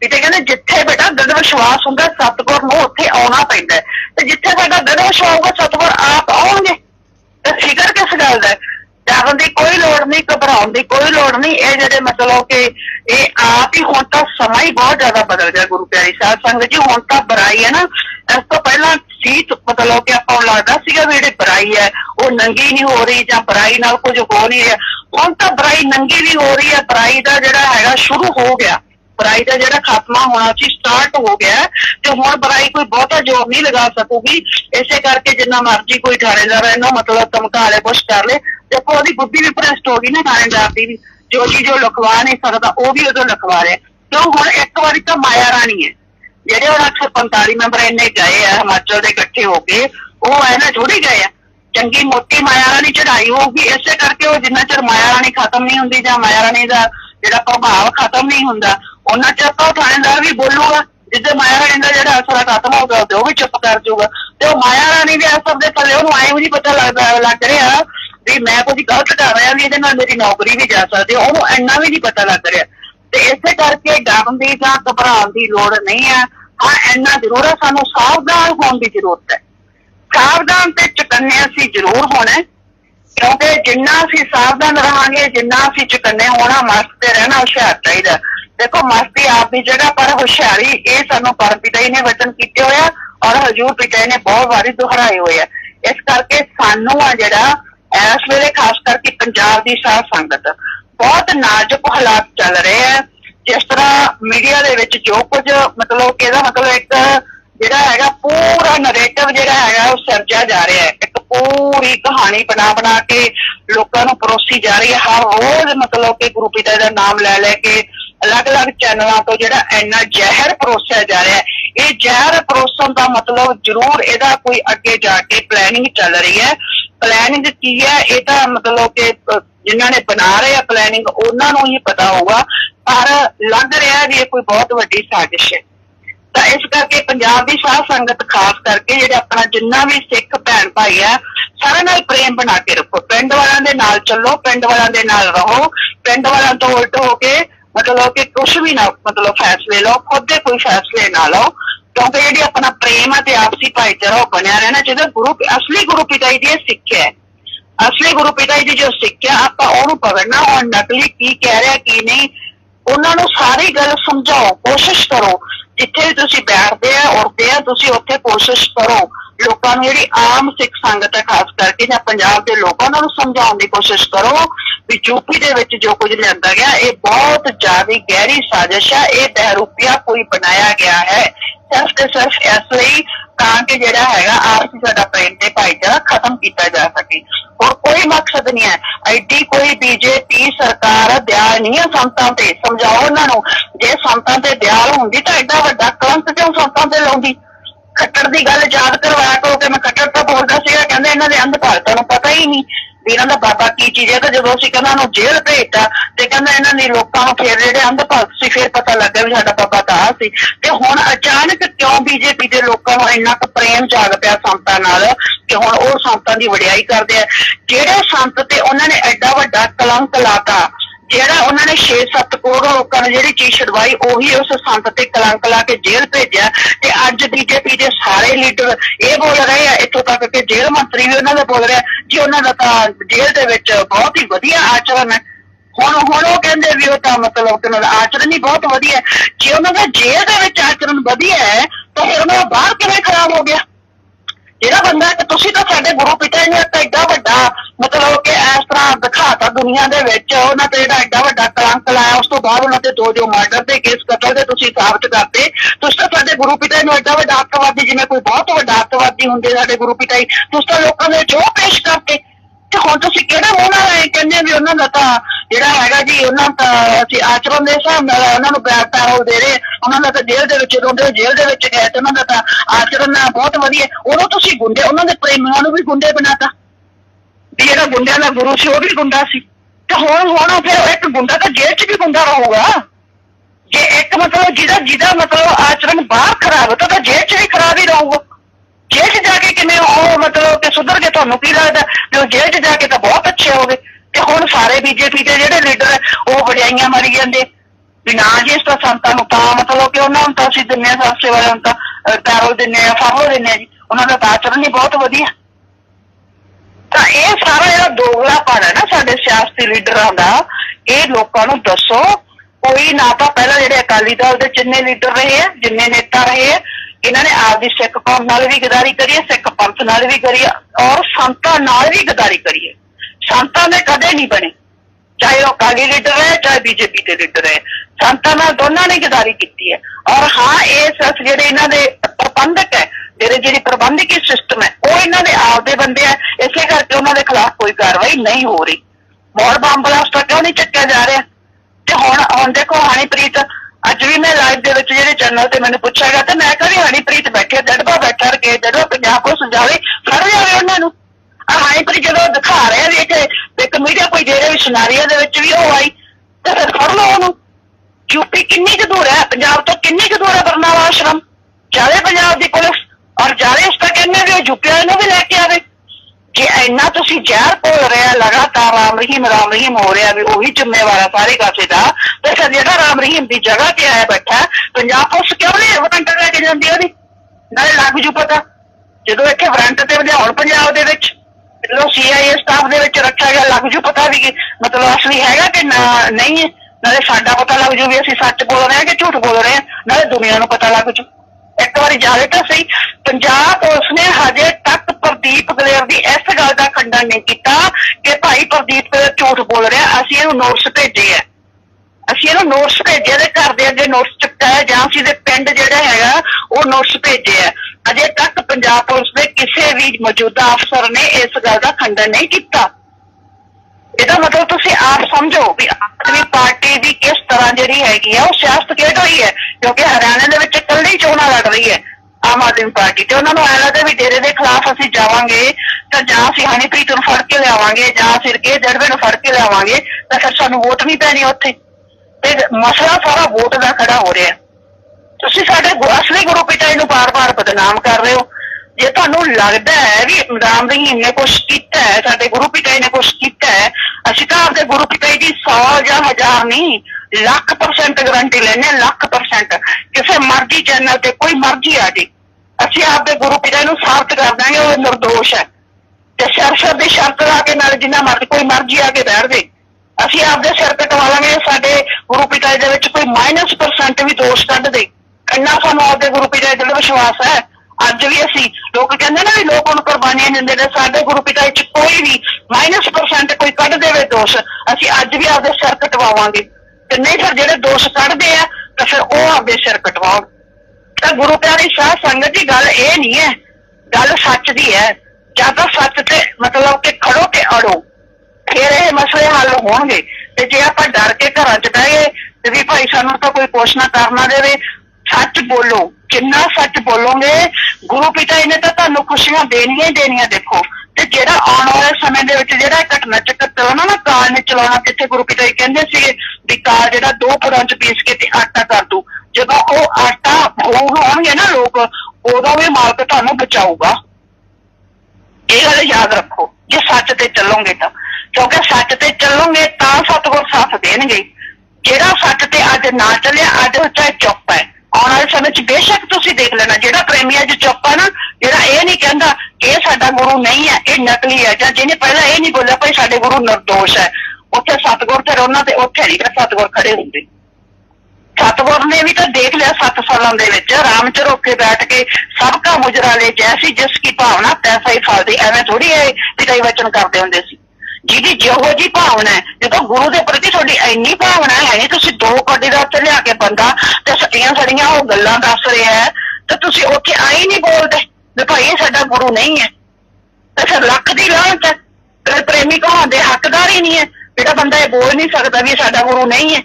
ਪਿਤਾ ਕਹਿੰਦੇ, ਜਿੱਥੇ ਬੇਟਾ ਦ੍ਰਿੜ ਵਿਸ਼ਵਾਸ ਹੁੰਦਾ, ਸਤਿਗੁਰ ਨੂੰ ਉੱਥੇ ਆਉਣਾ ਪੈਂਦਾ ਤੇ ਜਿੱਥੇ ਸਾਡਾ ਦ੍ਰਿੜ ਵਿਸ਼ਵਾਸ ਹੋਊਗਾ ਸਤਿਗੁਰ ਆਪ ਆਉਣਗੇ। ਤੇ ਫਿਕਰ ਕਿਸ ਗੱਲ ਦਾ ਹੈ? ਡਰਨ ਦੀ ਕੋਈ ਲੋੜ ਨਹੀਂ, ਘਬਰਾਉਣ ਦੀ ਕੋਈ ਲੋੜ ਨਹੀਂ। ਇਹ ਜਿਹੜੇ ਮਤਲਬ ਕਿ ਇਹ ਆਪ ਹੀ ਹੁਣ ਤਾਂ ਸਮਾਂ ਹੀ ਬਹੁਤ ਜ਼ਿਆਦਾ ਬਦਲ ਗਿਆ ਗੁਰੂ ਪਿਆਰੀ ਸਾਹਿਬ ਸੰਗਤ ਜੀ, ਹੁਣ ਤਾਂ ਬੁਰਾਈ ਹੈ ਨਾ। ਇਸ ਤੋਂ ਪਹਿਲਾਂ ਸੀ ਮਤਲਬ ਕਿ ਆਪਾਂ ਨੂੰ ਲੱਗਦਾ ਸੀਗਾ ਵੀ ਜਿਹੜੀ ਬੁਰਾਈ ਹੈ, ਉਹ ਨੰਗੀ ਨਹੀਂ ਹੋ ਰਹੀ ਜਾਂ ਬੁਰਾਈ ਨਾਲ ਕੁਝ ਹੋ ਨਹੀਂ ਰਿਹਾ। ਹੁਣ ਤਾਂ ਬੁਰਾਈ ਨੰਗੀ ਵੀ ਹੋ ਰਹੀ ਹੈ, ਬੁਰਾਈ ਦਾ ਜਿਹੜਾ ਹੈਗਾ ਸ਼ੁਰੂ ਹੋ ਗਿਆ। ਬੁਰਾਈ ਦਾ ਜਿਹੜਾ ਖਾਤਮਾ ਹੋਣਾ ਸੀ ਸਟਾਰਟ ਹੋ ਗਿਆ ਤੇ ਹੁਣ ਬੁਰਾਈ ਕੋਈ ਬਹੁਤਾ ਜ਼ੋਰ ਨਹੀਂ ਲਗਾ ਸਕੂਗੀ। ਇਸੇ ਕਰਕੇ ਜਿੰਨਾ ਮਰਜ਼ੀ ਕੋਈ ਥਾਣੇਦਾਰ ਇਹਨੂੰ ਮਤਲਬ ਧਮਕਾ ਲੈ ਕੁਛ ਕਰ ਲੈ। ਦੇਖੋ, ਉਹਦੀ ਬੁੱਧੀ ਵੀ ਭ੍ਰਸ਼ਟ ਹੋ ਗਈ ਨਾ ਥਾਣੇਦਾਰ ਦੀ ਵੀ। ਜੋ ਚੀਜ਼ ਜੋ ਲਿਖਵਾ ਨਹੀਂ ਸਕਦਾ, ਉਹ ਵੀ ਉਦੋਂ ਲਿਖਵਾ ਰਿਹਾ। ਕਿਉਂ? ਹੁਣ ਇੱਕ ਵਾਰੀ ਤਾਂ ਮਾਇਆ ਰਾਣੀ ਹੈ। ਜਿਹੜੇ ਹੁਣ 145 ਮੈਂਬਰ ਇੰਨੇ ਗਏ ਆ, ਹਿਮਾਚਲ ਦੇ ਇਕੱਠੇ ਹੋ ਕੇ, ਉਹ ਐਨਾ ਥੋੜੀ ਗਏ ਆ। ਚੰਗੀ ਮੋਟੀ ਮਾਇਆ ਰਾਣੀ ਚੜਾਈ ਹੋਊਗੀ, ਇਸੇ ਕਰਕੇ ਉਹ ਜਿੰਨਾ ਚਿਰ ਮਾਇਆ ਰਾਣੀ ਖਤਮ ਨਹੀਂ ਹੁੰਦੀ ਜਾਂ ਮਾਇਆ ਰਾਣੀ ਦਾ ਜਿਹੜਾ ਪ੍ਰਭਾਵ ਖਤਮ ਨਹੀਂ ਹੁੰਦਾ, ਉਹਨਾਂ ਚਿਰ ਤਾਂ ਥਾਣੇਦਾਰ ਵੀ ਬੋਲੂਗਾ, ਜਿੱਦੇ ਮਾਇਆ ਰਾਣੀ ਦਾ ਜਿਹੜਾ ਅਸਰ ਖਤਮ ਹੋ ਗਿਆ ਉਹ ਵੀ ਚੁੱਪ ਕਰ ਜਾਊਗਾ। ਤੇ ਉਹ ਮਾਇਆ ਰਾਣੀ ਦੇ ਅਸਰ ਦੇ ਥੱਲੇ ਉਹਨੂੰ ਐਂ ਵੀ ਨਹੀਂ ਪਤਾ ਲੱਗਦਾ, ਲੱਗ ਰਿਹਾ ਵੀ ਮੈਂ ਕੁਝ ਗਲਤ ਕਰ ਰਿਹਾ ਵੀ ਇਹਦੇ ਨਾਲ ਮੇਰੀ ਨੌਕਰੀ ਵੀ ਜਾ ਸਕਦੀ, ਉਹਨੂੰ ਇੰਨਾ ਵੀ ਨਹੀਂ ਪਤਾ ਲੱਗ ਰਿਹਾ। ਤੇ ਇਸੇ ਕਰਕੇ ਡਰਨ ਦੀ ਜਾਂ ਘਬਰਾਉਣ ਦੀ ਲੋੜ ਨਹੀਂ ਹੈ ਹਾਂ, ਇੰਨਾ ਜ਼ਰੂਰ ਹੈ ਸਾਨੂੰ ਸਾਵਧਾਨ ਹੋਣ ਦੀ ਜ਼ਰੂਰਤ ਹੈ। ਸਾਵਧਾਨ ਤੇ ਚੁਕੰਨੇ ਅਸੀਂ ਜ਼ਰੂਰ ਹੋਣਾ ਕਿਉਂਕਿ ਜਿੰਨਾ ਅਸੀਂ ਸਾਵਧਾਨ ਰਹਾਂਗੇ, ਜਿੰਨਾ ਅਸੀਂ ਚੁਕੰਨੇ ਹੋਣਾ, ਮਸਤ ਤੇ ਰਹਿਣਾ ਹੁਸ਼ਿਆਰ ਚਾਹੀਦਾ। ਦੇਖੋ, ਮਸਤੀ ਆਪ ਦੀ ਜਗ੍ਹਾ, ਪਰ ਹੁਸ਼ਿਆਰੀ ਇਹ ਸਾਨੂੰ ਪਰਮ ਪਿਤਾ ਜੀ ਨੇ ਵਚਨ ਕੀਤੇ ਹੋਇਆ ਔਰ ਹਜੂਰ ਪਿਤਾ ਜੀ ਨੇ ਬਹੁਤ ਵਾਰੀ ਦੁਹਰਾਏ ਹੋਏ ਆ। ਇਸ ਕਰਕੇ ਸਾਨੂੰ ਆ ਜਿਹੜਾ, ਇਸ ਵੇਲੇ ਖਾਸ ਕਰਕੇ ਪੰਜਾਬ ਦੀ ਸਾਧ ਸੰਗਤ, ਬਹੁਤ ਨਾਜ਼ੁਕ ਹਾਲਾਤ ਚੱਲ ਰਹੇ ਆ। ਜਿਸ ਤਰ੍ਹਾਂ ਮੀਡੀਆ ਦੇ ਵਿੱਚ ਜੋ ਕੁਝ ਮਤਲਬ ਕਿ ਇਹਦਾ ਮਤਲਬ ਇੱਕ ਜਿਹੜਾ ਹੈਗਾ ਪੂਰਾ ਨਰੇਟਿਵ ਜਿਹੜਾ ਹੈਗਾ ਉਹ ਸਿਰਜਿਆ ਜਾ ਰਿਹਾ ਹੈ। ਇੱਕ ਪੂਰੀ ਕਹਾਣੀ ਬਣਾ ਬਣਾ ਕੇ ਲੋਕਾਂ ਨੂੰ ਪਰੋਸੀ ਜਾ ਰਹੀ ਹੈ। ਹਰ ਰੋਜ਼ ਮਤਲਬ ਕਿ ਗੁਰੂ ਪਿਤਾ ਦਾ ਨਾਮ ਲੈ ਲੈ ਕੇ ਅਲੱਗ-ਅਲੱਗ ਚੈਨਲਾਂ ਤੋਂ ਜਿਹੜਾ ਇੰਨਾ ਜ਼ਹਿਰ ਪਰੋਸਿਆ ਜਾ ਰਿਹਾ ਹੈ। ਇਹ ਜ਼ਹਿਰ ਪਰੋਸਣ ਦਾ ਮਤਲਬ ਜ਼ਰੂਰ ਇਹਦਾ ਕੋਈ ਅੱਗੇ ਜਾ ਕੇ ਪਲੈਨਿੰਗ ਚੱਲ ਰਹੀ ਹੈ। ਪਲੈਨਿੰਗ ਕੀ ਹੈ? ਇਹ ਤਾਂ ਮਤਲਬ ਕਿ ਅਹ, ਜਿਨ੍ਹਾਂ ਨੇ ਬਣਾ ਰਹੇ ਆ ਪਲੈਨਿੰਗ ਉਹਨਾਂ ਨੂੰ ਹੀ ਪਤਾ ਹੋਊਗਾ। ਪਰ ਲੱਗ ਰਿਹਾ ਵੀ ਇਹ ਕੋਈ ਬਹੁਤ ਵੱਡੀ ਸਾਜ਼ਿਸ਼ ਹੈ। ਤਾਂ ਇਸ ਕਰਕੇ ਪੰਜਾਬ ਦੀ ਸਾਧ ਸੰਗਤ ਖਾਸ ਕਰਕੇ ਜਿਹੜੇ ਆਪਣਾ ਜਿੰਨਾ ਵੀ ਸਿੱਖ ਭੈਣ ਭਾਈ ਆ ਸਾਰਿਆਂ ਨਾਲ ਪ੍ਰੇਮ ਬਣਾ ਕੇ ਰੱਖੋ। ਪਿੰਡ ਵਾਲਿਆਂ ਦੇ ਨਾਲ ਚੱਲੋ, ਪਿੰਡ ਵਾਲਿਆਂ ਦੇ ਨਾਲ ਰਹੋ। ਪਿੰਡ ਵਾਲਿਆਂ ਤੋਂ ਉਲਟ ਹੋ ਕੇ ਮਤਲਬ ਕਿ ਕੁਝ ਵੀ ਨਾ ਮਤਲਬ ਫੈਸਲੇ ਲਓ, ਖੁਦ ਦੇ ਕੋਈ ਫੈਸਲੇ ਨਾ ਲਓ, ਕਿਉਂਕਿ ਜਿਹੜੀ ਆਪਣਾ ਪ੍ਰੇਮ ਹੈ ਤੇ ਆਪਸੀ ਭਾਈਚਾਰਾ ਉਹ ਬਣਿਆ ਰਹਿਣਾ ਜਿਹਦਾ ਗੁਰੂ ਅਸਲੀ ਗੁਰੂ ਪਿਤਾ ਜੀ ਦੀ ਇਹ ਸਿੱਖਿਆ ਅਸਲੀ ਗੁਰੂ ਪਿਤਾ ਜੀ ਦੀ ਜੋ ਸਿੱਖਿਆ ਆਪਾਂ ਉਹਨੂੰ ਪਕੜਨਾ ਔਰ ਨਕਲੀ ਕੀ ਕਹਿ ਰਿਹਾ, ਕੀ ਨਹੀਂ ਉਹਨਾਂ ਨੂੰ ਸਾਰੀ ਗੱਲ ਸਮਝਾਓ, ਕੋਸ਼ਿਸ਼ ਕਰੋ, ਜਿੱਥੇ ਵੀ ਤੁਸੀਂ ਬੈਠਦੇ ਆ, ਉੱਠਦੇ ਆ, ਤੁਸੀਂ ਉੱਥੇ ਕੋਸ਼ਿਸ਼ ਕਰੋ। ਲੋਕਾਂ ਨੂੰ ਜਿਹੜੀ ਆਮ ਸਿੱਖ ਸੰਗਤ ਹੈ, ਖਾਸ ਕਰਕੇ ਜਾਂ ਪੰਜਾਬ ਦੇ ਲੋਕਾਂ ਨੂੰ ਸਮਝਾਉਣ ਦੀ ਕੋਸ਼ਿਸ਼ ਕਰੋ ਵੀ ਯੂਪੀ ਦੇ ਵਿੱਚ ਜੋ ਕੁਝ ਲਿਆਂਦਾ ਗਿਆ, ਇਹ ਬਹੁਤ ਜ਼ਿਆਦਾ ਗਹਿਰੀ ਸਾਜ਼ਿਸ਼ ਹੈ। ਇਹ ਬਹਿਰੂਪੀਆ ਕੋਈ ਬਣਾਇਆ ਗਿਆ ਹੈ। ਸਿਰਫ ਤੇ ਸਿਰਫ ਇਸ ਲਈ ਤਾਂ ਕਿ ਜਿਹੜਾ ਹੈਗਾ ਆਪਸੀ ਸਾਡਾ ਪ੍ਰੇਮ ਤੇ ਭਾਈਚਾਰਾ ਖਤਮ ਕੀਤਾ ਜਾ ਸਕੇ। ਹੋਰ ਕੋਈ ਮਕਸਦ ਨਹੀਂ ਹੈ। ਐਡੀ ਕੋਈ ਬੀਜੇਪੀ ਸਰਕਾਰ ਦਿਆਲ ਨਹੀਂ ਹੈ ਸੰਤਾਂ ਤੇ। ਸਮਝਾਓ ਉਹਨਾਂ ਨੂੰ, ਜੇ ਸੰਤਾਂ ਤੇ ਦਿਆਲ ਹੁੰਦੀ ਤਾਂ ਐਡਾ ਵੱਡਾ ਕਲੰਕ ਕਿਉਂ ਸੰਤਾਂ ਤੇ ਲਾਉਂਦੀ? ਖੱਟਰ ਦੀ ਗੱਲ ਯਾਦ ਕਰਵਾਇਆ ਕਰੋ ਕਿ ਮੈਂ ਖੱਟਰ ਤਾਂ ਬੋਲਦਾ ਸੀਗਾ, ਕਹਿੰਦੇ ਇਹਨਾਂ ਦੇ ਅੰਧ ਭਾਰਤਾਂ ਨੂੰ ਪਤਾ ਹੀ ਨਹੀਂ ਵੀ ਇਹਨਾਂ ਦਾ ਬਾਬਾ ਕੀ ਚੀਜ਼ ਹੈ। ਤੇ ਜਦੋਂ ਅਸੀਂ ਕਹਿੰਦਾ ਉਹਨੂੰ ਜੇਲ੍ਹ ਭੇਜਤਾ ਤੇ ਕਹਿੰਦਾ ਇਹਨਾਂ ਨੇ ਲੋਕਾਂ ਨੂੰ ਫੇਰ ਜਿਹੜੇ ਅੰਧ ਭਗਤ ਸੀ, ਫੇਰ ਪਤਾ ਲੱਗਾ ਵੀ ਸਾਡਾ ਬਾਬਾ ਤਾਂ ਆਹ ਸੀ। ਤੇ ਹੁਣ ਅਚਾਨਕ ਕਿਉਂ ਬੀਜੇਪੀ ਦੇ ਲੋਕਾਂ ਨੂੰ ਇੰਨਾ ਕੁ ਪ੍ਰੇਮ ਜਾਗ ਪਿਆ ਸੰਤਾਂ ਨਾਲ ਕਿ ਹੁਣ ਉਹ ਸੰਤਾਂ ਦੀ ਵਡਿਆਈ ਕਰਦੇ ਆ। ਜਿਹੜੇ ਸੰਤ ਤੇ ਉਹਨਾਂ ਨੇ ਐਡਾ ਵੱਡਾ ਕਲੰਕ ਲਾਤਾ ਜਿਹੜਾ ਉਹਨਾਂ ਨੇ 6-7 ਕਰੋੜ ਲੋਕਾਂ ਨੂੰ ਜਿਹੜੀ ਚੀਜ਼ ਛਡਵਾਈ, ਉਹੀ ਉਸ ਸੰਤ ਤੇ ਕਲੰਕ ਲਾ ਕੇ ਜੇਲ੍ਹ ਭੇਜਿਆ ਤੇ ਅੱਜ ਬੀਜੇਪੀ ਦੇ ਸਾਰੇ ਲੀਡਰ ਇਹ ਬੋਲ ਰਹੇ ਆ, ਇੱਥੋਂ ਤੱਕ ਕਿ ਜੇਲ੍ਹ ਮੰਤਰੀ ਵੀ ਉਹਨਾਂ ਦਾ ਬੋਲ ਰਿਹਾ, ਜੀ ਉਹਨਾਂ ਦਾ ਤਾਂ ਜੇਲ੍ਹ ਦੇ ਵਿੱਚ ਬਹੁਤ ਹੀ ਵਧੀਆ ਆਚਰਣ ਹੈ। ਹੁਣ ਹੁਣ ਉਹ ਕਹਿੰਦੇ ਵੀ ਉਹ ਤਾਂ ਮਤਲਬ ਕਿ ਉਹਨਾਂ ਦਾ ਆਚਰਣ ਹੀ ਬਹੁਤ ਵਧੀਆ ਜੇ ਉਹਨਾਂ ਦਾ ਜੇਲ੍ਹ ਦੇ ਵਿੱਚ ਆਚਰਣ ਵਧੀਆ ਹੈ, ਤਾਂ ਫਿਰ ਉਹਨਾਂ ਦਾ ਬਾਹਰ ਕਿਵੇਂ ਖਰਾਬ ਹੋ ਗਿਆ? ਜਿਹੜਾ ਬੰਦਾ ਕਿ ਤੁਸੀਂ ਤਾਂ ਸਾਡੇ ਗੁਰੂ ਪਿਤਾ ਜੀ ਨੇ ਤਾਂ ਐਡਾ ਵੱਡਾ ਮਤਲਬ ਕਿ ਇਸ ਤਰ੍ਹਾਂ ਦਿਖਾਤਾ ਦੁਨੀਆ ਦੇ ਵਿੱਚ, ਉਹਨਾਂ ਤੇ ਜਿਹੜਾ ਐਡਾ ਵੱਡਾ ਕਲੰਕ ਲਾਇਆ, ਉਸ ਤੋਂ ਬਾਅਦ ਉਹਨਾਂ ਤੇ ਦੋ ਜੋ ਮਰਡਰ ਦੇ ਕੇਸ ਕਤਲ ਦੇ ਤੁਸੀਂ ਸਾਬਤ ਕਰਤੇ। ਤੁਸੀਂ ਤਾਂ ਸਾਡੇ ਗੁਰੂ ਪਿਤਾ ਨੂੰ ਐਡਾ ਵੱਡਾ ਅੱਤਵਾਦੀ, ਜਿਵੇਂ ਕੋਈ ਬਹੁਤ ਵੱਡਾ ਅੱਤਵਾਦੀ ਹੁੰਦੇ ਸਾਡੇ ਗੁਰੂ ਪਿਤਾ ਜੀ, ਤੁਸੀਂ ਤਾਂ ਲੋਕਾਂ ਦੇ ਜੋ ਪੇਸ਼ ਕਰਤੇ। ਤੇ ਹੁਣ ਤੁਸੀਂ ਕਿਹੜਾ ਮੂੰਹ ਨਾਲ ਇਹ ਕਹਿੰਦੇ ਵੀ ਉਹਨਾਂ ਦਾ ਤਾਂ ਜਿਹੜਾ ਹੈਗਾ ਜੀ, ਉਹਨਾਂ ਦਾ ਅਸੀਂ ਆਚਰਣ ਦੇ ਹਿਸਾਬ ਨਾਲ ਉਹਨਾਂ ਨੂੰ ਪਿਆਰ ਪੈਰੋਲ ਦੇ ਰਹੇ। ਉਹਨਾਂ ਦਾ ਤਾਂ ਜੇਲ੍ਹ ਦੇ ਵਿੱਚ ਰੋਂਦੇ, ਜੇਲ੍ਹ ਦੇ ਵਿੱਚ ਗਏ ਤੇ ਉਹਨਾਂ ਦਾ ਤਾਂ ਆਚਰਣ ਬਹੁਤ ਵਧੀਆ। ਉਦੋਂ ਤੁਸੀਂ ਗੁੰਡੇ, ਉਹਨਾਂ ਦੇ ਪ੍ਰੇਮੀਆਂ ਨੂੰ ਵੀ ਗੁੰਡੇ ਬਣਾਤਾ। ਵੀ ਜਿਹੜਾ ਗੁੰਡਿਆਂ ਦਾ ਗੁਰੂ ਸੀ ਉਹ ਵੀ ਗੁੰਡਾ ਸੀ। ਤੇ ਹੁਣ ਹੁਣ ਫਿਰ ਇੱਕ ਗੁੰਡਾ ਤਾਂ ਜੇਲ੍ਹ 'ਚ ਵੀ ਗੁੰਡਾ ਰਹੂਗਾ। ਜੇ ਇੱਕ ਮਤਲਬ ਜਿਹਦਾ ਜਿਹਦਾ ਮਤਲਬ ਆਚਰਣ ਬਾਹਰ ਖਰਾਬ ਹੈ ਤਾਂ ਜੇਲ੍ਹ 'ਚ ਵੀ ਖਰਾਬ ਹੀ ਰਹੂਗਾ। ਜੇਲ੍ਹ 'ਚ ਜਾ ਕੇ ਕਿਵੇਂ ਉਹ ਮਤਲਬ ਕਿ ਸੁਧਰ ਕੇ ਤੁਹਾਨੂੰ ਕੀ ਲੱਗਦਾ? ਵੀ ਉਹ ਜੇਲ੍ਹ 'ਚ ਜਾ ਕੇ ਤਾਂ ਬਹੁਤ ਅੱਛੇ ਹੋ ਗਏ ਤੇ ਹੁਣ ਸਾਰੇ ਬੀਜੇਪੀ ਦੇ ਜਿਹੜੇ ਲੀਡਰ ਉਹ ਵਡਿਆਈਆਂ ਮਾਰੀ ਜਾਂਦੇ। ਵੀ ਨਾ ਜੀ ਇਸ ਤਾਂ ਸੰਤਾਂ ਨੂੰ ਤਾਂ ਮਤਲਬ ਕਿ ਉਹਨਾਂ ਨੂੰ ਤਾਂ ਅਸੀਂ ਦਿੰਨੇ ਆ ਸਾਸੇ ਵਾਲਿਆਂ ਨੂੰ ਤਾਂ ਅਹ, ਪੈਰੋਲ ਦਿੰਨੇ ਆ ਫਰਲੋ ਦਿੰਨੇ ਆ ਜੀ। ਉਹਨਾਂ ਦਾ ਤਾਂ ਆਚਰਣ ਹੀ ਬਹੁਤ ਵਧੀਆ। ਇਹ ਸਾਰਾ ਜਿਹੜਾ ਦੋਗਲਾਪਣ ਹੈ ਨਾ ਸਾਡੇ ਸਿਆਸਤੀ ਲੀਡਰਾਂ ਦਾ, ਇਹ ਲੋਕਾਂ ਨੂੰ ਦੱਸੋ। ਕੋਈ ਨਾ ਤਾਂ ਪਹਿਲਾਂ ਜਿਹੜੇ ਅਕਾਲੀ ਦਲ ਦੇ ਜਿੰਨੇ ਲੀਡਰ ਰਹੇ ਆ, ਜਿੰਨੇ ਨੇਤਾ ਰਹੇ ਆ, ਇਹਨਾਂ ਨੇ ਆਪਦੀ ਸਿੱਖ ਕੌਮ ਨਾਲ ਵੀ ਗਦਾਰੀ ਕਰੀ ਹੈ ਸਿੱਖ ਪੰਥ ਨਾਲ ਵੀ ਕਰੀ ਹੈ ਔਰ ਸੰਤਾਂ ਨਾਲ ਵੀ ਗਦਾਰੀ ਕਰੀ ਹੈ ਸੰਤਾਂ ਦੇ ਕਦੇ ਨਹੀਂ ਬਣੇ। ਚਾਹੇ ਉਹ ਅਕਾਲੀ ਲੀਡਰ ਹੈ ਚਾਹੇ ਬੀਜੇਪੀ ਦੇ ਲੀਡਰ ਹੈ ਸੰਤਾਂ ਨਾਲ ਦੋਨਾਂ ਨੇ ਗਦਾਰੀ ਕੀਤੀ ਹੈ। ਔਰ ਹਾਂ, ਇਹ ਸਿਰਫ ਜਿਹੜੇ ਇਹਨਾਂ ਦੇ ਪ੍ਰਬੰਧਕ ਹੈ ਜਿਹੜੇ ਜਿਹੜੀ ਪ੍ਰਬੰਧਕੀ ਸਿਸਟਮ ਹੈ, ਉਹ ਇਹਨਾਂ ਦੇ ਆਪਦੇ ਬੰਦੇ ਆ ਇਸੇ ਕਰਕੇ ਉਹਨਾਂ ਦੇ ਖਿਲਾਫ ਕੋਈ ਕਾਰਵਾਈ ਨਹੀਂ ਹੋ ਰਹੀ। ਮੋਰ ਬੰਬ ਬਲਾਸਟ ਕਿਉਂ ਨਹੀਂ ਚੱਕਿਆ ਜਾ ਰਿਹਾ? ਤੇ ਹੁਣ ਹੁਣ ਦੇਖੋ ਹਨੀਪ੍ਰੀਤ, ਅੱਜ ਵੀ ਮੈਂ ਲਾਈਵ ਦੇ ਵਿੱਚ ਜਿਹੜੇ ਚੈਨਲ ਤੇ ਮੈਨੂੰ ਪੁੱਛਿਆ ਗਿਆ, ਤੇ ਮੈਂ ਕਿਹਾ ਵੀ ਹਨੀਪ੍ਰੀਤ ਬੈਠੇ ਡੜਬਾ ਬੈਠਾ ਕੇ ਜਦੋਂ ਪੰਜਾਬ ਕੋਲ ਸਮਝਾਵੇ, ਫੜ ਜਾਵੇ ਉਹਨਾਂ ਨੂੰ। ਆ ਹਨੀਪ੍ਰੀਤ ਜਦੋਂ ਦਿਖਾ ਰਿਹਾ ਵੀ ਇੱਥੇ ਇੱਕ ਮੀਡੀਆ ਕੋਈ ਦੇ ਰਿਹਾ ਵੀ ਸੁਨਾਰੀਆ ਦੇ ਵਿੱਚ ਵੀ ਉਹ ਆਈ, ਤੇ ਫਿਰ ਫੜ ਲਓ ਉਹਨੂੰ। ਯੂਪੀ ਕਿੰਨੀ ਕੁ ਦੂਰ ਹੈ? ਪੰਜਾਬ ਤੋਂ ਕਿੰਨੀ ਕੁ ਦੂਰ ਹੈ ਬਰਨਾਲਾ ਆਸ਼ਰਮ? ਜਾਵੇ ਪੰਜਾਬ ਦੀ ਪੁਲਿਸ ਔਰ ਜਾਵੇ ਉਸ ਤਾਂ ਕਹਿੰਦੇ ਵੀ ਉਹ ਯੂਪੀ ਵਾਲੇ ਵੀ ਲੈ ਕੇ ਆਵੇ। ਜੇ ਇੰਨਾ ਤੁਸੀਂ ਜ਼ਹਿਰ ਘੋਲ ਰਿਹਾ ਲਗਾਤਾਰ ਰਾਮ ਰਹੀਮ ਰਾਮ ਰਹੀਮ ਹੋ ਰਿਹਾ ਵੀ ਉਹੀ ਜ਼ਿੰਮੇਵਾਰ ਹੈ ਸਾਰੇ ਕਾਸੇ ਦਾ, ਤੇ ਫਿਰ ਜਿਹੜਾ ਰਾਮ ਰਹੀਮ ਦੀ ਜਗ੍ਹਾ ਤੇ ਆਇਆ ਬੈਠਾ, ਪੰਜਾਬ ਪੁਲਿਸ ਕਿਉਂ ਨਹੀਂ ਵਾਰੰਟ ਲੈ ਕੇ ਜਾਂਦੀ ਉਹਦੀ? ਨਾਲੇ ਲੱਗ ਜੂ ਪਤਾ, ਜਦੋਂ ਇੱਥੇ ਵਾਰੰਟ ਤੇ ਵਧਾਉਣ ਪੰਜਾਬ ਦੇ ਵਿੱਚ, ਜਦੋਂ ਸੀਆਈਏ ਸਟਾਫ ਦੇ ਵਿੱਚ ਰੱਖਿਆ ਗਿਆ, ਲੱਗ ਜੂ ਪਤਾ ਵੀ ਮਤਲਬ ਅਸਲੀ ਹੈਗਾ ਕਿ ਨਾ, ਨਹੀਂ ਨਾਲੇ ਸਾਡਾ ਪਤਾ ਲੱਗ ਜੂ ਵੀ ਅਸੀਂ ਸੱਚ ਬੋਲ ਰਹੇ ਹਾਂ ਕਿ ਝੂਠ ਬੋਲ ਰਹੇ ਹਾਂ, ਨਾਲੇ ਦੁਨੀਆ ਨੂੰ ਪਤਾ ਲੱਗ ਜੂ। ਇੱਕ ਵਾਰੀ ਜਾਵੇ ਤਾਂ ਸਹੀ, ਪੰਜਾਬ ਪੁਲਿਸ ਨੇ ਹਜੇ ਤੱਕ ਪ੍ਰਦੀਪ ਗਲੇਰ ਦੀ ਇਸ ਗੱਲ ਦਾ ਖੰਡਨ ਨਹੀਂ ਕੀਤਾ ਕਿ ਭਾਈ ਪ੍ਰਦੀਪ ਗਲੇਰ ਝੂਠ ਬੋਲ ਰਿਹਾ, ਅਸੀਂ ਇਹਨੂੰ ਨੋਟਿਸ ਭੇਜੇ ਆ। ਅਸੀਂ ਇਹਨੂੰ ਨੋਟਸ ਭੇਜੇ ਦੇ ਘਰ ਦੇ ਅੱਗੇ ਨੋਟਸ ਚੁੱਕਾ ਹੈ, ਜਾਂ ਅਸੀਂ ਦੇ ਪਿੰਡ ਜਿਹੜਾ ਹੈਗਾ, ਉਹ ਨੋਟਸ ਭੇਜੇ ਆ। ਅਜੇ ਤੱਕ ਪੰਜਾਬ ਪੁਲਿਸ ਦੇ ਕਿਸੇ ਵੀ ਮੌਜੂਦਾ ਅਫਸਰ ਨੇ ਇਸ ਗੱਲ ਦਾ ਖੰਡਨ ਨਹੀਂ ਕੀਤਾ। ਇਹਦਾ ਮਤਲਬ ਤੁਸੀਂ ਆਪ ਸਮਝੋ ਵੀ ਆਦਮੀ ਪਾਰਟੀ ਦੀ ਕਿਸ ਤਰ੍ਹਾਂ ਜਿਹੜੀ ਹੈਗੀ ਆ, ਉਹ ਸਿਆਸਤ ਖੇਡ ਹੋਈ ਹੈ? ਕਿਉਂਕਿ ਹਰਿਆਣਾ ਦੇ ਵਿੱਚ ਇਕੱਲੀ ਚੋਣਾਂ ਲੜ ਰਹੀ ਹੈ ਆਮ ਆਦਮੀ ਪਾਰਟੀ ਤੇ। ਉਹਨਾਂ ਨੂੰ ਐ ਲੱਗਦਾ ਵੀ ਡੇਰੇ ਦੇ ਖਿਲਾਫ ਅਸੀਂ ਜਾਵਾਂਗੇ ਤਾਂ ਜਾਂ ਅਸੀਂ ਹਨੀਪ੍ਰੀਤ ਨੂੰ ਫੜ ਕੇ ਲਿਆਵਾਂਗੇ ਜਾਂ ਫਿਰ ਕੇ ਜੜਵੇ ਨੂੰ ਫੜ ਕੇ ਲਿਆਵਾਂਗੇ ਤਾਂ ਫਿਰ ਸਾਨੂੰ ਵੋਟ ਨਹੀਂ ਪੈਣੀ ਉੱਥੇ। ਤੇ ਮਸਲਾ ਸਾਰਾ ਵੋਟ ਦਾ ਖੜਾ ਹੋ ਰਿਹਾ। ਤੁਸੀਂ ਸਾਡੇ ਅਸਲੀ ਗੁਰੂ ਪਿਤਾ ਜੀ ਨੂੰ ਬਾਰ-ਬਾਰ ਬਦਨਾਮ ਕਰ ਰਹੇ ਹੋ। ਜੇ ਤੁਹਾਨੂੰ ਲੱਗਦਾ ਹੈ ਵੀ ਰਾਮ ਰਹੀਮ ਨੇ ਕੁਛ ਕੀਤਾ ਹੈ, ਸਾਡੇ ਗੁਰੂ ਪਿਤਾ ਜੀ ਨੇ ਕੁਛ ਕੀਤਾ ਹੈ, ਅਸੀਂ ਤਾਂ ਆਪਦੇ ਗੁਰੂ ਪਿਤਾ ਜੀ ਦੀ 100 ਜਾਂ ਹਜ਼ਾਰ ਨਹੀਂ, ਲੱਖ ਪਰਸੈਂਟ ਗਾਰੰਟੀ ਲੈਣੇ ਲੱਖ ਪਰਸੈਂਟ ਕਿਸੇ ਮਰਜ਼ੀ ਚੈਨਲ ਤੇ ਕੋਈ ਮਰਜ਼ੀ ਆ ਜੇ। ਅਸੀਂ ਆਪਦੇ ਗੁਰੂ ਪਿਤਾ ਨੂੰ ਸਾਬਤ ਕਰ ਦਾਂਗੇ, ਉਹ ਨਿਰਦੋਸ਼ ਹੈ। ਤੇ ਸ਼ਰਸ਼ਰ ਦੀ ਸ਼ਰਤ ਲਾ ਕੇ ਨਾਲ ਜਿੰਨਾ ਮਰਜ਼ੀ, ਕੋਈ ਮਰਜ਼ੀ ਆ ਕੇ ਬੈਠ ਦੇ ਅਸੀਂ ਆਪਦੇ ਸਿਰ ਕਟਵਾ ਲਾਂਗੇ, ਸਾਡੇ ਗੁਰੂ ਪਿਤਾ ਜੀ ਦੇ ਵਿੱਚ ਕੋਈ ਮਾਈਨਸ ਪਰਸੈਂਟ ਵੀ ਦੋਸ਼ ਕੱਢ ਦੇ। ਇੰਨਾ ਸਾਨੂੰ ਆਪਦੇ ਗੁਰੂ ਪਿਤਾ ਦੇ ਤੇ ਵਿਸ਼ਵਾਸ ਹੈ। ਅੱਜ ਵੀ ਅਸੀਂ ਲੋਕ ਕਹਿੰਦੇ ਨੇ ਵੀ ਲੋਕ ਹੁਣ ਕੁਰਬਾਨੀਆਂ ਦਿੰਦੇ ਨੇ ਸਾਡੇ ਗੁਰੂ ਪਿਤਾ ਵਿੱਚ ਕੋਈ ਵੀ ਮਾਈਨਸ ਪਰਸੈਂਟ ਕੋਈ ਕੱਢ ਦੇਵੇ ਦੋਸ਼, ਅਸੀਂ ਅੱਜ ਵੀ ਆਪਦੇ ਸਿਰ ਕਟਵਾਵਾਂਗੇ। ਤੇ ਨਹੀਂ ਫਿਰ ਜਿਹੜੇ ਦੋਸ਼ ਕੱਢਦੇ ਆ, ਤਾਂ ਫਿਰ ਉਹ ਆਪਦੇ ਸਿਰ ਕਟਵਾਉਣ। ਤਾਂ ਗੁਰੂ ਪਿਆਰੀ ਸ਼ਾਹ ਸੰਗਤ ਦੀ ਗੱਲ ਇਹ ਨਹੀਂ ਹੈ, ਗੱਲ ਸੱਚ ਦੀ ਹੈ। ਜਾਂ ਤਾਂ ਸੱਚ ਤੇ ਮਤਲਬ ਕਿ ਖੜੋ ਤੇ ਅੜੋ। ਫਿਰ ਇਹ ਮਸਲੇ ਹੱਲ ਹੋਣਗੇ। ਤੇ ਜੇ ਆਪਾਂ ਡਰ ਕੇ ਘਰਾਂ 'ਚ ਬਹਿ ਗਏ, ਤੇ ਵੀ ਭਾਈ ਸਾਨੂੰ ਤਾਂ ਕੋਈ ਕੁਛ ਨਾ ਕਰਨਾ ਦੇਵੇ ਸੱਚ ਬੋਲੋ ਜਿੰਨਾ ਸੱਚ ਬੋਲੋਗੇ? ਗੁਰੂ ਪਿਤਾ ਜੀ ਨੇ ਤਾਂ ਤੁਹਾਨੂੰ ਖੁਸ਼ੀਆਂ ਦੇਣੀਆਂ ਹੀ ਦੇਣੀਆਂ, ਦੇਖੋ। ਤੇ ਜਿਹੜਾ ਆਉਣ ਵਾਲੇ ਸਮੇਂ ਦੇ ਵਿੱਚ ਜਿਹੜਾ ਇਹ ਘਟਨਾ ਚੱਕਰ ਚੱਲਣਾ ਨਾ ਕਾਰ ਨੇ ਚਲਾਉਣਾ, ਜਿੱਥੇ ਗੁਰੂ ਪਿਤਾ ਜੀ ਕਹਿੰਦੇ ਸੀਗੇ ਵੀ ਕਾਰ ਜਿਹੜਾ ਦੋ ਪੁਰਾਂ 'ਚ ਪੀਸ ਕੇ ਤੇ ਆਟਾ ਕਰ ਦੂ। ਜਦੋਂ ਉਹ ਆਟਾ ਉਹ ਹੋਣਗੇ ਨਾ ਲੋਕ, ਉਦੋਂ ਵੀ ਮਾਲਕ ਤੁਹਾਨੂੰ ਬਚਾਊਗਾ। ਇਹ ਗੱਲ ਯਾਦ ਰੱਖੋ, ਜੇ ਸੱਚ ਤੇ ਚੱਲੋਗੇ ਤਾਂ। ਕਿਉਂਕਿ ਸੱਚ ਤੇ ਚੱਲੋਗੇ ਤਾਂ ਸਤਿਗੁਰ ਸਾਥ ਦੇਣਗੇ। ਜਿਹੜਾ ਸੱਚ ਤੇ ਅੱਜ ਨਾ ਚੱਲਿਆ, ਅੱਜ ਉਹ ਚਾਹੇ ਚੁੱਪ ਹੈ। ਆਉਣ ਵਾਲੇ ਸਮੇਂ 'ਚ ਬੇਸ਼ੱਕ ਤੁਸੀਂ ਦੇਖ ਲੈਣਾ, ਜਿਹੜਾ ਪ੍ਰੇਮੀਆਂ ਅੱਜ ਚੁੱਪ ਆ ਨਾ, ਜਿਹੜਾ ਇਹ ਨਹੀਂ ਕਹਿੰਦਾ ਕਿ ਇਹ ਸਾਡਾ ਗੁਰੂ ਨਹੀਂ ਹੈ, ਇਹ ਨਕਲੀ ਹੈ, ਜਾਂ ਜਿਹਨੇ ਪਹਿਲਾਂ ਇਹ ਨਹੀਂ ਬੋਲਿਆ ਭਾਈ ਸਾਡੇ ਗੁਰੂ ਨਿਰਦੋਸ਼ ਹੈ। ਉੱਥੇ ਸਤਿਗੁਰ ਤੇ ਉਹਨਾਂ ਤੇ ਉੱਥੇ ਨਹੀਂ, ਫਿਰ ਸਤਿਗੁਰ ਖੜੇ ਹੁੰਦੇ। ਸਤਗੁਰ ਨੇ ਵੀ ਤਾਂ ਦੇਖ ਲਿਆ 7 ਸਾਲਾਂ ਦੇ ਵਿੱਚ, ਰਾਮ ਚਰੋਕੇ ਬੈਠ ਕੇ ਸਭ ਕਾ ਮੁਜਰਾ ਲੈ ਜੈਸੀ ਜਿਸ ਕੀ ਭਾਵਨਾ ਤੈਸਾ ਹੀ ਫਲਦੀ, ਐਵੇਂ ਥੋੜੀ ਇਹ ਪਿਤਾ ਜੀ ਵਚਨ ਕਰਦੇ ਹੁੰਦੇ ਸੀ। ਜਿਹਦੀ ਜਿਹੋ ਜੀ ਭਾਵਨਾ ਹੈ। ਜਦੋਂ ਗੁਰੂ ਦੇ ਪ੍ਰਤੀ ਤੁਹਾਡੀ ਇੰਨੀ ਭਾਵਨਾ ਹੈ ਨਹੀਂ ਤੁਸੀਂ ਦੋ ਕੋਡੀ ਦਾ ਉੱਤੇ ਲਿਆ ਕੇ ਬੰਦਾ ਤੇ ਸਟੀਆਂ ਸੜੀਆਂ ਉਹ ਗੱਲਾਂ ਦੱਸ ਰਿਹਾ ਹੈ, ਤੇ ਤੁਸੀਂ ਉੱਥੇ ਆਈ ਨਹੀਂ ਬੋਲਦੇ ਵੀ ਭਾਈ ਇਹ ਸਾਡਾ ਗੁਰੂ ਨਹੀਂ ਹੈ। ਤੇ ਫਿਰ ਲੱਖ ਦੀ ਲਾਂਟ ਹੈ। ਫਿਰ ਪ੍ਰੇਮੀ ਕਹਾਉਂਦੇ ਹੱਕਦਾਰ ਹੀ ਨਹੀਂ ਹੈ। ਜਿਹੜਾ ਬੰਦਾ ਇਹ ਬੋਲ ਨਹੀਂ ਸਕਦਾ ਵੀ ਇਹ ਸਾਡਾ ਗੁਰੂ ਨਹੀਂ ਹੈ।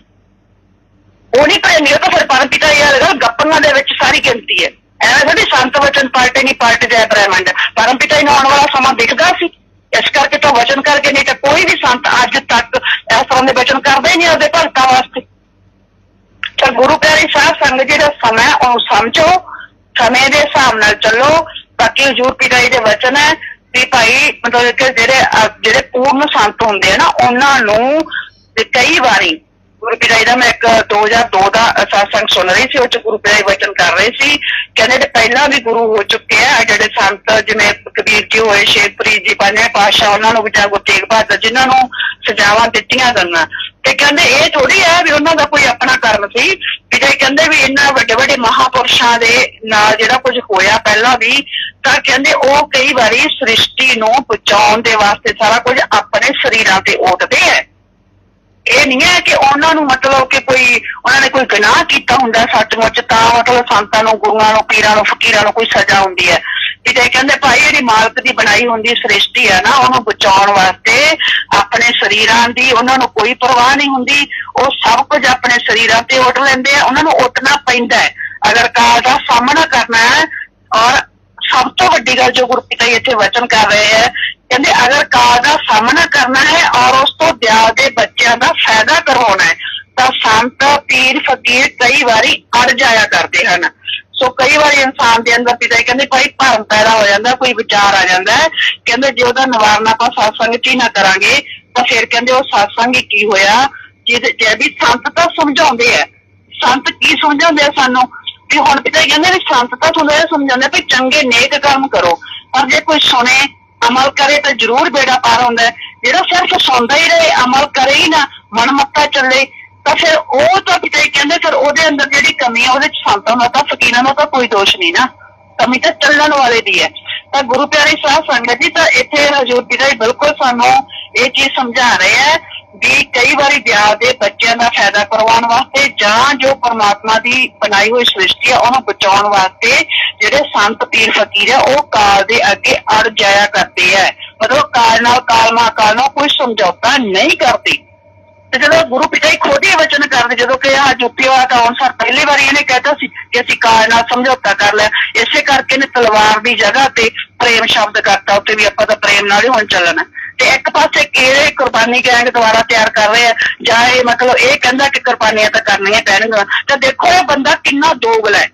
ਉਹ ਨਹੀਂ ਪ੍ਰੇਮੀ, ਉਹ ਤਾਂ ਫਿਰ ਪਰਮ ਪਿਤਾ ਜੀ ਗੱਪਾਂ ਦੇ ਵਿੱਚ ਸਾਰੀ ਗਿਣਤੀ ਹੈ। ਐਵੇਂ ਸਾਡੀ ਸੰਤ ਵਚਨ ਪਾਰਟੀ ਨਹੀਂ, ਪਾਰਟੀ ਦਾ ਬ੍ਰਹਿਮੰਡ। ਪਰਮ ਪਿਤਾ ਜੀ ਨੂੰ ਆਉਣ ਵਾਲਾ ਸਮਾਂ ਦਿਖਦਾ ਸੀ। ਇਸ ਕਰਕੇ ਤਾਂ ਵਚਨ ਕਰਕੇ ਨਹੀਂ ਤਾਂ ਕੋਈ ਵੀ ਸੰਤ ਅੱਜ ਤੱਕ ਇਸ ਤਰ੍ਹਾਂ ਦੇ ਵਚਨ ਕਰਦਾ ਹੀ ਨਹੀਂ ਉਹਦੇ ਭਗਤਾਂ ਵਾਸਤੇ। ਤਾਂ ਗੁਰੂ ਪਿਆਰੀ ਸਾਹਿਬ ਸੰਗਤ ਜਿਹੜਾ ਸਮਾਂ ਹੈ, ਉਹਨੂੰ ਸਮਝੋ ਸਮੇਂ ਦੇ ਹਿਸਾਬ ਨਾਲ ਚੱਲੋ। ਬਾਕੀ ਹਜੂਰ ਪਿਤਾ ਜੀ ਦੇ ਵਚਨ ਹੈ ਵੀ ਭਾਈ ਮਤਲਬ ਕਿ ਜਿਹੜੇ ਜਿਹੜੇ ਪੂਰਨ ਸੰਤ ਹੁੰਦੇ ਆ ਨਾ ਉਹਨਾਂ ਨੂੰ ਕਈ ਵਾਰੀ ਗੁਰੂ ਪਿਤਾ ਜੀ ਦਾ ਮੈਂ ਇੱਕ 2002 ਦਾ satsang ਸੁਣ ਰਹੀ ਸੀ, ਉਹ ਚ ਗੁਰੂ ਪਿਤਾ ਜੀ ਵਚਨ ਕਰ ਰਹੇ ਸੀ। ਕਹਿੰਦੇ ਤੇ ਪਹਿਲਾਂ ਵੀ ਗੁਰੂ ਹੋ ਚੁੱਕੇ ਆ, ਜਿਹੜੇ ਸੰਤ ਜਿਵੇਂ ਕਬੀਰ ਜੀ ਹੋਏ ਸ਼ੇਖਪ੍ਰੀਤ ਜੀ ਪੰਜਵੇਂ ਪਾਤਸ਼ਾਹ ਉਹਨਾਂ ਨੂੰ ਵਿਚਾਰ ਗੁਰੂ ਤੇਗ ਬਹਾਦਰ ਜਿਨ੍ਹਾਂ ਨੂੰ ਸਜ਼ਾਵਾਂ ਦਿੱਤੀਆਂ ਗਈਆਂ। ਤੇ ਕਹਿੰਦੇ ਇਹ ਥੋੜੀ ਹੈ ਵੀ ਉਹਨਾਂ ਦਾ ਕੋਈ ਆਪਣਾ ਕਰਮ ਸੀ, ਵੀ ਜੇ ਕਹਿੰਦੇ ਵੀ ਇਹਨਾਂ ਵੱਡੇ ਵੱਡੇ ਮਹਾਪੁਰਸ਼ਾਂ ਦੇ ਨਾਲ ਜਿਹੜਾ ਕੁਝ ਹੋਇਆ ਪਹਿਲਾਂ ਵੀ, ਤਾਂ ਕਹਿੰਦੇ ਉਹ ਕਈ ਵਾਰੀ ਸ੍ਰਿਸ਼ਟੀ ਨੂੰ ਬਚਾਉਣ ਦੇ ਵਾਸਤੇ ਸਾਰਾ ਕੁਝ ਆਪਣੇ ਸਰੀਰਾਂ ਤੇ ਓਟਦੇ ਹੈ ਇਹ ਨਹੀਂ ਹੈ ਕਿ ਉਹਨਾਂ ਨੂੰ ਮਤਲਬ ਕਿ ਕੋਈ, ਉਹਨਾਂ ਨੇ ਕੋਈ ਗੁਨਾਹ ਕੀਤਾ ਹੁੰਦਾ ਸੱਚਮੁੱਚ, ਤਾਂ ਮਤਲਬ ਸੰਤਾਂ ਨੂੰ, ਗੁਰੂਆਂ ਨੂੰ, ਪੀਰਾਂ ਨੂੰ, ਫਕੀਰਾਂ ਨੂੰ ਕੋਈ ਸਜ਼ਾ ਹੁੰਦੀ ਹੈ। ਤੇ ਜੇ ਕਹਿੰਦੇ ਭਾਈ ਜਿਹੜੀ ਮਾਲਕ ਦੀ ਬਣਾਈ ਹੁੰਦੀ ਸ੍ਰਿਸ਼ਟੀ ਹੈ ਨਾ, ਉਹਨੂੰ ਬਚਾਉਣ ਵਾਸਤੇ ਆਪਣੇ ਸਰੀਰਾਂ ਦੀ ਉਹਨਾਂ ਨੂੰ ਕੋਈ ਪਰਵਾਹ ਨਹੀਂ ਹੁੰਦੀ। ਉਹ ਸਭ ਕੁਝ ਆਪਣੇ ਸਰੀਰਾਂ ਤੇ ਓਟ ਲੈਂਦੇ ਆ, ਉਹਨਾਂ ਨੂੰ ਓਟਣਾ ਪੈਂਦਾ ਹੈ। ਅਗਰ ਕਾਲ ਦਾ ਸਾਹਮਣਾ ਕਰਨਾ ਹੈ, ਔਰ ਸਭ ਤੋਂ ਵੱਡੀ ਗੱਲ ਜੋ ਗੁਰੂ ਜੀ ਇੱਥੇ ਵਚਨ ਕਰ ਰਹੇ ਹੈ ਕਹਿੰਦੇ ਅਗਰ ਕਾਲ ਦਾ ਸਾਹਮਣਾ ਕਰਨਾ ਹੈ ਔਰ ਉਸ ਤੋਂ ਦਿਆ ਦੇ ਬੱਚਿਆਂ ਦਾ ਫਾਇਦਾ ਕਰਵਾਉਣਾ ਹੈ, ਤਾਂ ਸੰਤ, ਪੀਰ, ਫਕੀਰ ਕਈ ਵਾਰੀ ਅੜ ਜਾਇਆ ਕਰਦੇ ਹਨ। ਸੋ ਕਈ ਵਾਰੀ ਇਨਸਾਨ ਦੇ ਅੰਦਰ ਪਿਤਾ ਜੀ ਕਹਿੰਦੇ ਭਾਈ ਭਰਮ ਪੈਦਾ ਹੋ ਜਾਂਦਾ, ਕੋਈ ਵਿਚਾਰ ਆ ਜਾਂਦਾ ਹੈ। ਕਹਿੰਦੇ ਜੇ ਉਹਦਾ ਨਿਵਾਰਨ ਆਪਾਂ ਸਤਸੰਗ ਚ ਹੀ ਨਾ ਕਰਾਂਗੇ, ਤਾਂ ਫਿਰ ਕਹਿੰਦੇ ਉਹ ਸਤਸੰਗ ਹੀ ਕੀ ਹੋਇਆ? ਜਿਹਦੇ ਜੇ ਵੀ ਸੰਤ ਤਾਂ ਸਮਝਾਉਂਦੇ ਆ ਸੰਤ ਕੀ ਸਮਝਾਉਂਦੇ ਆ ਸਾਨੂੰ? ਵੀ ਹੁਣ ਪਿਤਾ ਜੀ ਕਹਿੰਦੇ ਵੀ ਸੰਤ ਤਾਂ ਤੁਹਾਨੂੰ ਇਹ ਸਮਝਾਉਂਦੇ ਵੀ ਚੰਗੇ ਨੇਕ ਕਰਮ ਕਰੋ। ਪਰ ਜੇ ਕੋਈ ਸੁਣੇ ਅਮਲ ਕਰੇ ਤਾਂ ਜ਼ਰੂਰ ਬੇੜਾ ਪਾਰ ਹੁੰਦਾ ਹੈ। ਜਿਹੜਾ ਸਿਰਫ ਸੌਂਦਾ ਹੀ ਰਹੇ, ਅਮਲ ਕਰੇ ਹੀ ਨਾ ਮਨ ਮੱਤਾ ਚੱਲੇ, ਤਾਂ ਫਿਰ ਉਹ ਤਾਂ ਪਿਤਾ ਕਹਿੰਦੇ ਫਿਰ ਉਹਦੇ ਅੰਦਰ ਜਿਹੜੀ ਕਮੀ ਆ, ਉਹਦੇ ਚ ਸੰਤਾਂ ਦਾ ਤਾਂ ਫਕੀਰਾਂ ਦਾ ਤਾਂ ਕੋਈ ਦੋਸ਼ ਨਹੀਂ ਨਾ ਕਮੀ ਤਾਂ ਚੱਲਣ ਵਾਲੇ ਦੀ ਹੈ ਤਾਂ ਗੁਰੂ ਪਿਆਰੀ ਸਾਹਿਬ ਸੰਗਤ ਜੀ, ਤਾਂ ਇੱਥੇ ਹਜੂਰ ਪਿਤਾ ਜੀ ਬਿਲਕੁਲ ਸਾਨੂੰ ਇਹ ਚੀਜ਼ ਸਮਝਾ ਰਹੇ ਹੈ ਵੀ ਕਈ ਵਾਰੀ ਵਿਆਹ ਦੇ ਬੱਚਿਆਂ ਦਾ ਫਾਇਦਾ ਕਰਵਾਉਣ ਵਾਸਤੇ ਜਾਂ ਜੋ ਪਰਮਾਤਮਾ ਦੀ ਬਣਾਈ ਹੋਈ ਸ੍ਰਿਸ਼ਟੀ ਆ, ਉਹਨੂੰ ਬਚਾਉਣ ਵਾਸਤੇ ਜਿਹੜੇ ਸੰਤ, ਪੀਰ, ਫਕੀਰ ਆ, ਉਹ ਕਾਲ ਦੇ ਅੱਗੇ ਅੜ ਜਾਇਆ ਕਰਦੇ ਆ। ਮਤਲਬ ਕਾਲ ਨਾਲ ਕਾਲ, ਮਹਾਕਾਲ ਨਾਲ ਕੋਈ ਸਮਝੌਤਾ ਨਹੀਂ ਕਰਦੇ। ਤੇ ਜਦੋਂ ਗੁਰੂ ਪਿਤਾ ਹੀ ਖੁਦ ਹੀ ਵਚਨ ਕਰਦੇ, ਜਦੋਂ ਕਿ ਆ ਜੁੱਤੀ ਵਾਲਾ ਤਾਂ ਅਨਸਰ ਪਹਿਲੀ ਵਾਰੀ ਇਹਨੇ ਕਹਿਤਾ ਸੀ ਕਿ ਅਸੀਂ ਕਾਲ ਨਾਲ ਸਮਝੌਤਾ ਕਰ ਲਿਆ। ਇਸੇ ਕਰਕੇ ਨੇ ਤਲਵਾਰ ਦੀ ਜਗ੍ਹਾ ਤੇ ਪ੍ਰੇਮ ਸ਼ਬਦ ਕਰਤਾ ਉੱਤੇ ਵੀ ਆਪਾਂ ਤਾਂ ਪ੍ਰੇਮ ਨਾਲ ਹੀ ਹੁਣ ਚੱਲਣਾ। ਤੇ ਇੱਕ ਪਾਸੇ ਕਿਹੜੇ ਕੁਰਬਾਨੀ ਗੈਂਗ ਦੁਆਰਾ ਤਿਆਰ ਕਰ ਰਹੇ ਆ, ਜਾਂ ਇਹ ਮਤਲਬ ਇਹ ਕਹਿੰਦਾ ਕਿ ਕੁਰਬਾਨੀਆਂ ਤਾਂ ਕਰਨੀਆਂ ਪੈਣਗੀਆਂ, ਤਾਂ ਦੇਖੋ ਇਹ ਬੰਦਾ ਕਿੰਨਾ ਦੋਗਲਾ ਹੈ,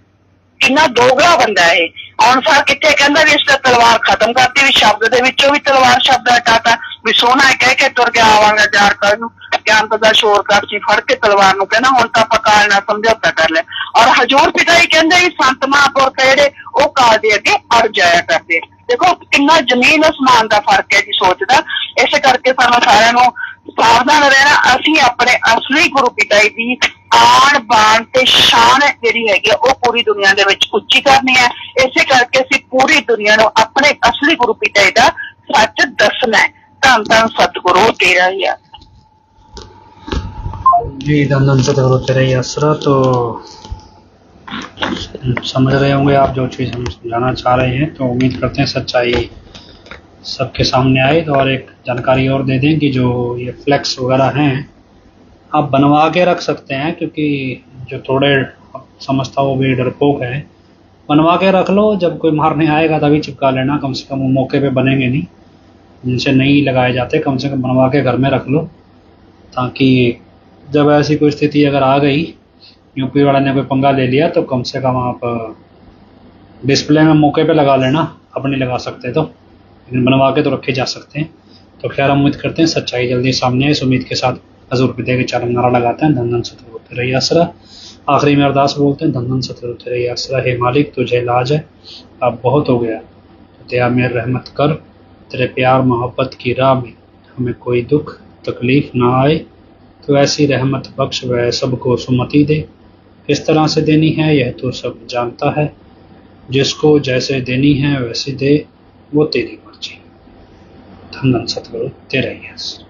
ਕਿੰਨਾ ਦੋਗਲਾ ਬੰਦਾ ਹੈ ਇਹ ਅਨਸਾਰ ਕਿੱਥੇ ਕਹਿੰਦਾ ਵੀ ਇਸ ਦਾ ਤਲਵਾਰ ਖਤਮ ਕਰਤੀ, ਵੀ ਸ਼ਬਦ ਦੇ ਵਿੱਚੋਂ ਵੀ ਤਲਵਾਰ, ਸ਼ਬਦ ਹਟਾਤਾ ਵੀ ਸੋਨਾ ਹੈ ਕਹਿ ਕੇ ਤੁਰ ਕੇ ਆਵਾਂਗਾ ਚਾਰ ਕਰਨ ਨੂੰ। ਗਿਆਨ ਦਾ ਸ਼ੋਰ ਕਰਚੀ ਫੜ ਕੇ ਤਲਵਾਰ ਨੂੰ ਕਹਿੰਦਾ, ਹੁਣ ਤਾਂ ਆਪਾਂ ਕਾਲ ਨਾਲ ਸਮਝੌਤਾ ਕਰ ਲਿਆ। ਔਰ ਹਜੂਰ ਪਿਤਾ ਹੀ ਕਹਿੰਦੇ, ਵੀ ਸੰਤ ਮਹਾਂਪੁਰਖ ਆ ਜਿਹੜੇ, ਉਹ ਕਾਲ ਦੇ ਅੱਗੇ ਅੜ ਜਾਇਆ ਕਰਦੇ ਦੇਖੋ, ਕਿੰਨਾ ਜ਼ਮੀਨ ਅਸਮਾਨ ਦਾ ਫ਼ਰਕ ਹੈ ਜੀ ਸੋਚਦਾ। ਇਸੇ ਕਰਕੇ ਸਾਨੂੰ ਸਾਰਿਆਂ ਨੂੰ ਸਾਵਧਾਨ ਰਹਿਣਾ। ਅਸੀਂ ਆਪਣੇ ਅਸਲੀ ਗੁਰੂ ਪਿਤਾ ਦੀ ਆਣ ਬਾਣ ਤੇ ਸ਼ਾਨ ਜਿਹੜੀ ਹੈਗੀ ਉਹ ਪੂਰੀ ਦੁਨੀਆ ਦੇ ਵਿੱਚ ਉੱਚੀ ਕਰਨੀ ਹੈ। ਇਸੇ ਕਰਕੇ ਅਸੀਂ ਪੂਰੀ ਦੁਨੀਆਂ ਨੂੰ ਆਪਣੇ ਅਸਲੀ ਗੁਰੂ ਪਿਤਾ ਜੀ ਦਾ ਸੱਚ ਦੱਸਣਾ ਹੈ। ਧੰਨ ਧੰਨ ਸਤਿਗੁਰੂ, ਤੇਰਾ ਹੀ ਆ। ਜੀ, ਧੰਨ ਧੰਨ ਸਤਿਗੁਰੂ, ਤੇਰਾ ਹੀ ਆਸਰਾ ਤੋਂ समझ रहे होंगे आप जो चीज़ हम समझाना चाह रहे हैं तो उम्मीद करते हैं सच्चाई सबके सामने आए। तो और एक जानकारी और दे दें कि जो ये फ्लैक्स वगैरह हैं, आप बनवा के रख सकते हैं, क्योंकि जो थोड़े समझता वो भी डरपोक है। बनवा के रख लो, जब कोई मारने आएगा तभी चिपका लेना, कम से कम वो मौके पे बनेंगे नहीं। जिनसे नहीं लगाए जाते, कम से कम बनवा के घर में रख लो, ताकि जब ऐसी कोई स्थिति अगर आ गई यूपी वाले ने कोई पंगा ले लिया तो कम से कम आप डिस्प्ले में मौके पे लगा लेना अपनी लगा सकते तो। लेकिन बनवा के तो रखे जा सकते हैं। तो खैर, हम उम्मीद करते हैं सच्चाई जल्दी सामने इस उम्मीद के साथ हजूर पिता के चार नारा लगाते हैं। धन धन सतगुरु तेरे ही आसरा। आखिरी में अरदास बोलते हैं धन धन सतगुरु तेरे ही आसरा। हे मालिक, तुझे इलाज है। अब बहुत हो गया। तो दया मेर रहमत कर। तेरे प्यार, मोहब्बत की राह में हमें कोई दुख, तकलीफ़ ना आए। तो ऐसी रहमत बख्श व सबको सुमति दे। किस तरह से देनी है यह तो सब जानता है जिसको जैसे देनी है वैसे दे वो तेरी मर्जी धन धन सतगुरु तेरा ही है